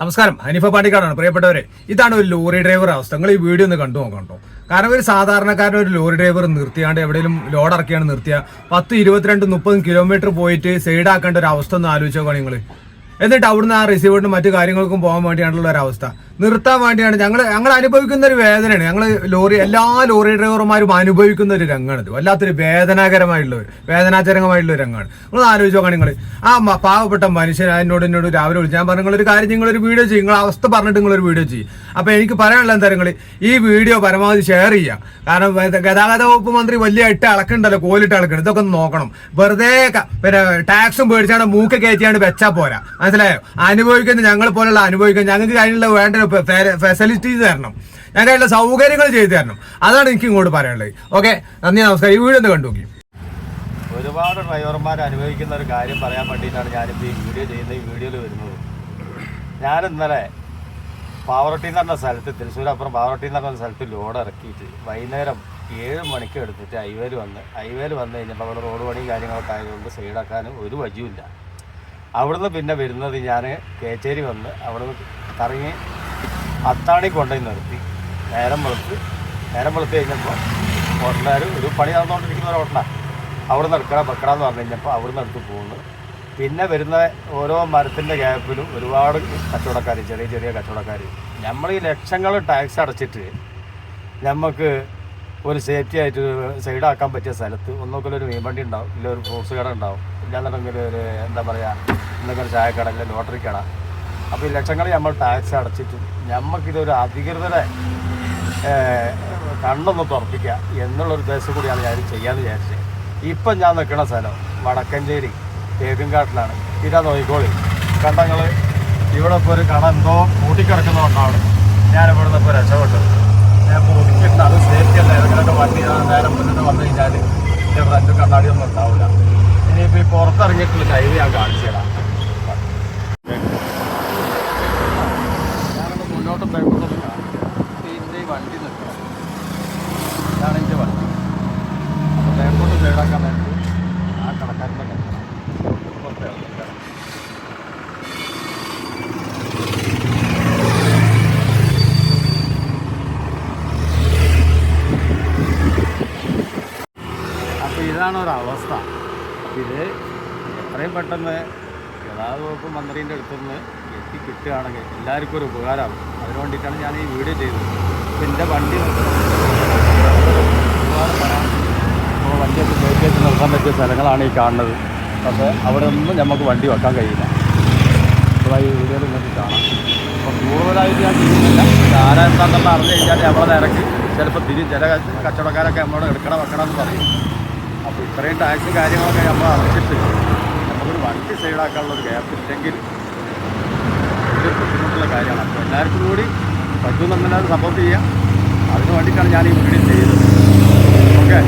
നമസ്കാരം. ഹനീഫ പാണ്ടിക്കാടാണ്. പ്രിയപ്പെട്ടവരെ ഇതാണ് ഒരു ലോറി ഡ്രൈവർ അവസ്ഥ. നിങ്ങൾ ഈ വീഡിയോ ഒന്ന് കണ്ടു നോക്കണ്ടോ കാരണം ഒരു സാധാരണക്കാരൻ ഒരു ലോറി ഡ്രൈവർ നിർത്തിയാണ്ട് എവിടെയും ലോഡ് ഇറക്കിയാണ് നിർത്തിയ പത്ത് ഇരുപത്തിരണ്ട് മുപ്പത് കിലോമീറ്റർ പോയിട്ട് സൈഡ് സൈഡാക്കേണ്ട ഒരു അവസ്ഥ ഒന്ന് ആലോചിച്ച് നിങ്ങൾ എന്നിട്ട് അവിടുന്ന് ആ റിസീവറിനും മറ്റു കാര്യങ്ങൾക്കും പോകാൻ വേണ്ടിയാണുള്ള ഒരു അവസ്ഥ. നിർത്താൻ വേണ്ടിയാണ്. ഞങ്ങൾ ഞങ്ങൾ അനുഭവിക്കുന്ന ഒരു വേദനയാണ്. ഞങ്ങൾ ലോറി എല്ലാ ലോറി ഡ്രൈവർമാരും അനുഭവിക്കുന്ന ഒരു രംഗമാണ് വല്ലാത്തൊരു വേദനാകരമായിട്ടുള്ള ഒരു വേദനാചരകമായിട്ടുള്ള ഒരു രംഗമാണ് നിങ്ങൾ ആലോചിച്ച് നോക്കണം നിങ്ങൾ ആ പാവപ്പെട്ട മനുഷ്യൻ എന്നോട് എന്നോട് രാവിലെ വിളിച്ചു ഞാൻ പറഞ്ഞു നിങ്ങളൊരു കാര്യം നിങ്ങളൊരു വീഡിയോ ചെയ്യും നിങ്ങൾ അവസ്ഥ പറഞ്ഞിട്ട് നിങ്ങളൊരു വീഡിയോ ചെയ്യും. അപ്പോൾ എനിക്ക് പറയാനുള്ള എന്താ നിങ്ങൾ ഈ വീഡിയോ പരമാവധി ഷെയർ ചെയ്യുക. കാരണം ഗതാഗത വകുപ്പ് മന്ത്രി വലിയ ഇട്ട് അളക്കുണ്ടല്ലോ കോലിട്ട് അളക്കണം ഇതൊക്കെ നോക്കണം. വെറുതെ പിന്നെ ടാക്സും പേടിച്ചാണ് മൂക്ക് കയറ്റിയാണ്ട് വെച്ചാൽ പോരാ. മനസ്സിലായോ? അനുഭവിക്കുന്ന ഞങ്ങൾ പോലുള്ള അനുഭവിക്കുന്ന ഞങ്ങൾക്ക് കഴിഞ്ഞുള്ള വേണ്ട ഫെസിലിറ്റീസ് തരണം. ഞങ്ങളുടെ സൗകര്യങ്ങൾ ചെയ്തു തരണം. അതാണ് എനിക്ക് ഇങ്ങോട്ട് പറയാനുള്ളത്. ഓക്കെ? നന്ദി നമസ്കാരം. ഈ വീഡിയോ ഒന്ന് കണ്ടു നോക്കി. ഒരുപാട് ഡ്രൈവർമാർ അനുഭവിക്കുന്ന ഒരു കാര്യം പറയാൻ വേണ്ടിയിട്ടാണ് ഞാനിപ്പോൾ ഈ വീഡിയോ ചെയ്യുന്ന ഈ വീഡിയോയിൽ വരുന്നത്. ഞാൻ ഇന്നലെ പാവറട്ടി എന്ന് പറഞ്ഞ സ്ഥലത്ത് തൃശ്ശൂർ അപ്പുറം പാവറട്ടി എന്ന് പറഞ്ഞ സ്ഥലത്ത് ലോഡ് ഇറക്കിയിട്ട് വൈകുന്നേരം ഏഴ് മണിക്ക് എടുത്തിട്ട് ഹൈവേയിൽ വന്ന് ഹൈവേയിൽ വന്നു കഴിഞ്ഞപ്പോൾ അവിടെ റോഡ് പണിയും കാര്യങ്ങളൊക്കെ ആയതുകൊണ്ട് സൈഡാക്കാനും ഒരു വഴിയുമില്ല. അവിടുന്ന് പിന്നെ വരുന്നത് ഞാൻ കേച്ചേരി വന്ന് അവിടുന്ന് കറങ്ങി അത്താണി കൊണ്ടുപോയി നിർത്തി. നേരം വെളുത്ത് നേരം വെളുത്ത് കഴിഞ്ഞപ്പോൾ ഹോട്ടലുകാർ ഒരു പണി നടന്നുകൊണ്ടിരിക്കുന്ന ഒരു ഹോട്ടലാണ് അവിടെ നിന്ന് എടുക്കണം വെക്കണം പറഞ്ഞു കഴിഞ്ഞപ്പോൾ അവിടെ നിന്ന് എടുത്ത് പോകുന്നു പിന്നെ വരുന്ന ഓരോ മരത്തിന്റെ ഗ്യാപ്പിലും ഒരുപാട് കച്ചവടക്കാർ ചെറിയ ചെറിയ കച്ചവടക്കാർ നമ്മൾ ഈ ലക്ഷങ്ങൾ ടാക്സ് അടച്ചിട്ട് നമുക്ക് ഒരു സേഫ്റ്റി ആയിട്ട് സൈഡാക്കാൻ പറ്റിയ സ്ഥലത്ത് ഒന്നൊക്കെ ഒരു മീൻവണ്ടി ഉണ്ടാവും ഇല്ല ഒരു ഫ്രൂട്ട്സ് കട ഉണ്ടാവും. ഇല്ലാന്നുണ്ടെങ്കിൽ ഒരു എന്താ പറയുക എന്തെങ്കിലും ചായക്കട ഇല്ല ലോട്ടറി കട. അപ്പോൾ ഈ ലക്ഷങ്ങൾ നമ്മൾ ടാക്സ് അടച്ചിട്ട് നമുക്കിതൊരു അധികൃതരെ കണ്ടൊന്ന് തുറപ്പിക്കുക എന്നുള്ള ഉദ്ദേശം കൂടിയാണ് ഞാൻ ചെയ്യാമെന്ന് വിചാരിച്ചത് ഇപ്പം ഞാൻ നിൽക്കുന്ന സ്ഥലം വടക്കഞ്ചേരി തേക്കുംകാട്ടിലാണ്. ഇതാ നോയിക്കോളി കണ്ടങ്ങൾ ഇവിടെ ഇപ്പോൾ ഒരു കട എന്തോ കൂട്ടിക്കിടക്കുന്നതുകൊണ്ടാണ് ഞാൻ ഇവിടെ നിന്ന് ഇപ്പോൾ രക്ഷപ്പെട്ടത്. ഞാൻ ഒതുക്കിയിട്ട് അത് സേഫ്റ്റി അല്ല. ഏതെങ്കിലുമൊക്കെ വണ്ടി നേരെ മുന്നിട്ട് വന്നു കഴിഞ്ഞാൽ എന്റെ ഫ്രണ്ട് കണ്ണാടിയൊന്നും ഉണ്ടാവില്ല ഇനിയിപ്പോൾ ഈ പുറത്തിറങ്ങിയിട്ടുള്ള ലൈവ് ഞാൻ കാണിച്ചു തരാം ഞാനൊന്ന് മുന്നോട്ട് ബാക്കോട്ടൊന്ന് കാണാം ഇതിന്റെ ഈ വണ്ടി നിൽക്കണം ഇതാണ് എന്റെ വണ്ടി അപ്പോൾ ബാക്കോട്ട് സൈഡാക്കാൻ വേണ്ടി ആ കടക്കാരന്റെ കെട്ടണം പുറത്തെ ആൾക്കാർ. ഇതാണ് ഒരവസ്ഥ ഇത് എത്രയും പെട്ടെന്ന് ഗതാഗത വകുപ്പ് മന്ത്രിന്റെ അടുത്തുനിന്ന് എത്തി കിട്ടുകയാണെങ്കിൽ എല്ലാവർക്കും ഒരു ഉപകാരമാകും. അതിനു വേണ്ടിയിട്ടാണ് ഞാൻ ഈ വീഡിയോ ചെയ്തത്. അപ്പോൾ എന്റെ വണ്ടി നമ്മൾ വണ്ടിയൊക്കെ കയറ്റിയിട്ട് നിർത്താൻ പറ്റിയ സ്ഥലങ്ങളാണ് ഈ കാണുന്നത്. പക്ഷേ അവിടെ ഒന്നും നമുക്ക് വണ്ടി വെക്കാൻ കഴിയില്ല. അപ്പോൾ ഈ വീഡിയോയിൽ നിങ്ങൾക്ക് കാണാം. അപ്പോൾ കൂടുതലായിട്ട് ഞാൻ ചെയ്യുന്നില്ല. ആരാ എന്താണെന്നുള്ള അറിഞ്ഞു കഴിഞ്ഞാൽ നമ്മളെ ഇറക്കി. ചിലപ്പോൾ തിരി ചില കച്ചവടക്കാരൊക്കെ നമ്മളോട് എടുക്കണം വെക്കണം എന്ന് പറയും. അപ്പോൾ ഇത്രയും ടാക്സ് കാര്യങ്ങളൊക്കെ നമ്മൾ അറിഞ്ഞിട്ട് നമുക്കൊരു വണ്ടി സൈഡാക്കാനുള്ള ഒരു ഗ്യാപ്പ് ഇല്ലെങ്കിൽ വലിയൊരു ബുദ്ധിമുട്ടുള്ള കാര്യമാണ്. അപ്പോൾ എല്ലാവർക്കും കൂടി പറ്റുമെന്നുണ്ടെങ്കിൽ അത് സപ്പോർട്ട് ചെയ്യാം. അതിന് വേണ്ടിയിട്ടാണ് ഞാൻ ഈ വീഡിയോ ചെയ്തത്. ഓക്കെ